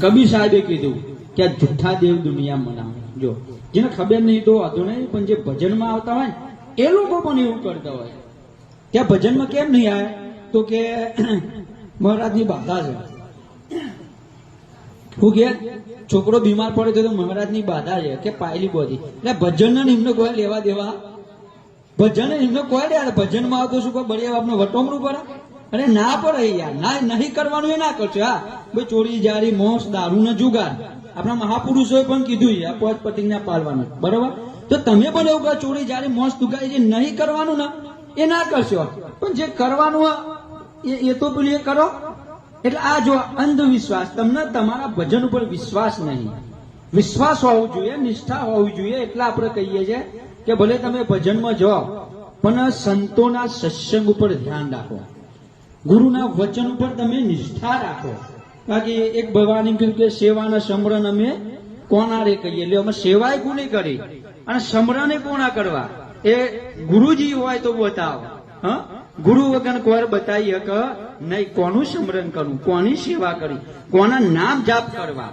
કબીર સાહેબે કીધું કે આ જૂઠા દેવ દુનિયા મનાવે. જો, જેને ખબર નહીં તો વાંધો નહીં, પણ જે ભજનમાં આવતા હોય એ લોકો પણ એવું કરતા હોય. ત્યાં ભજનમાં કેમ નહીં આવે? તો કે મહારાજની બાધા છે. હું કે, છોકરો બીમાર પડે તો મહારાજની બાધા છે, કે પાયલી બોધી. એટલે ભજન એમને કોઈ લેવા દેવા? ભજન એમને કોઈ દે ભજનમાં આવતો શું કોઈ બળિયા બાપને વટોમરું પડે અરે ના પડે યાર, ના, નહીં કરવાનું એ ના કરશો, હા. ભાઈ ચોરી, જારી, મોસ, દારૂ ને જુગાર. આપણા મહાપુરુષોએ પણ કીધું આ પોચ પતિંગના પાલવાનું બરોબર? તો તમે પણ એવું કહો, ચોરી, જારી, મોસ દુગારી જે નહીં કરવાનું ને, એ ના કરશો. પણ જે કરવાનું એ તો પેલું કરો. એટલે આ જો અંધવિશ્વાસ, તમને તમારા ભજન ઉપર વિશ્વાસ નહીં. વિશ્વાસ હોવો જોઈએ, નિષ્ઠા હોવી જોઈએ, એટલે આપણે કહીએ છીએ કે ભલે તમે ભજનમાં જાઓ, પણ સંતોના સત્સંગ ઉપર ધ્યાન રાખો. ગુરુના વચન ઉપર તમે નિષ્ઠા રાખો. બાકી એક ભવાની કીધું કે સેવાના સમરણ અમે કોના રે કહીએ? એટલે અમે સેવાય કોની કરી? અને સમરણે કોના કરવા? એ ગુરુજી હોય તો બતાવ. હ? ગુરુ વગર કોર બતાવી હક નહીં. કોનું સમરણ કરવું? કોની સેવા કરવી? કોના નામ જાપ કરવા?